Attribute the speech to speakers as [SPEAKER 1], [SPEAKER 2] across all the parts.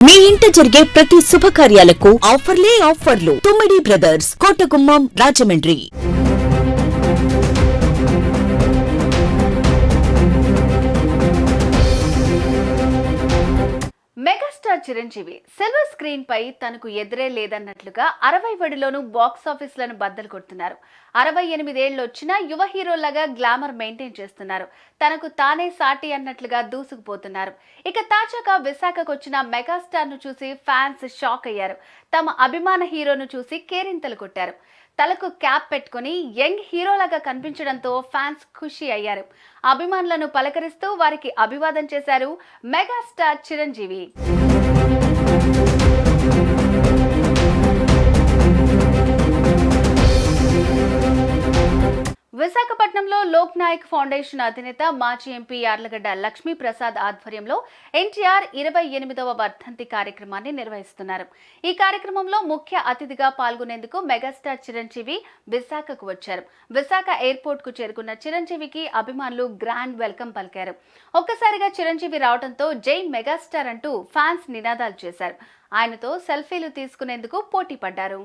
[SPEAKER 1] మీ ఇంట జరిగే ప్రతి శుభకార్యాలకు ఆఫర్లే ఆఫర్లు. Thummidi brothers Kotagummam Rajahmundry.
[SPEAKER 2] Chiranjeevi. Silver screen పై తనకు ఎదురే లేదన్నట్లుగా అరవై ఒడిలోనూ బాక్స్ బద్దలు కొడుతున్నారు. అరవై ఎనిమిదేళ్ళు వచ్చినా యువ హీరోలాగా గ్లామర్ మెయింటైన్ చేస్తున్నారు. తనకు తానే సాటి అన్నట్లుగా దూసుకుపోతున్నారు. ఇక తాజాగా విశాఖకు వచ్చిన మెగాస్టార్ను చూసి ఫ్యాన్స్ షాక్ అయ్యారు. తమ అభిమాన హీరోను చూసి కేరింతలు కొట్టారు. తలకు క్యాప్ పెట్టుకుని యంగ్ హీరోలాగా కనిపించడంతో ఫ్యాన్స్ ఖుషి అయ్యారు. అభిమానులను పలకరిస్తూ వారికి అభివాదం చేశారు మెగాస్టార్ చిరంజీవి. Música విశాఖపట్నంలో లోక్ నాయక్ ఫౌండేషన్ అధినేత మాజీ ఎంపీ యార్లగడ్డ లక్ష్మీ ప్రసాద్ ఆధ్వర్యంలో ఎన్టీఆర్ ఇరవై ఎనిమిదవ వర్ధంతి కార్యక్రమాన్ని నిర్వహిస్తున్నారు. ఈ కార్యక్రమంలో ముఖ్య అతిథిగా పాల్గొనేందుకు మెగాస్టార్ చిరంజీవి విశాఖకు వచ్చారు. విశాఖ ఎయిర్పోర్ట్కు చేరుకున్న చిరంజీవికి అభిమానులు గ్రాండ్ వెల్కమ్ పలికారు. ఒక్కసారిగా చిరంజీవి రావడంతో జై మెగాస్టార్ అంటూ ఫ్యాన్స్ నినాదాలు చేశారు. ఆయనతో సెల్ఫీలు తీసుకునేందుకు పోటీ పడ్డారు.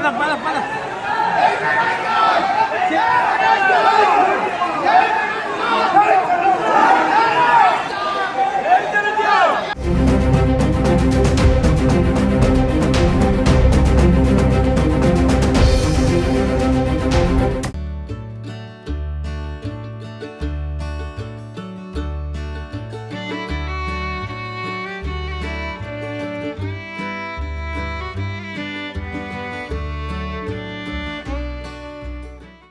[SPEAKER 3] para, para, para.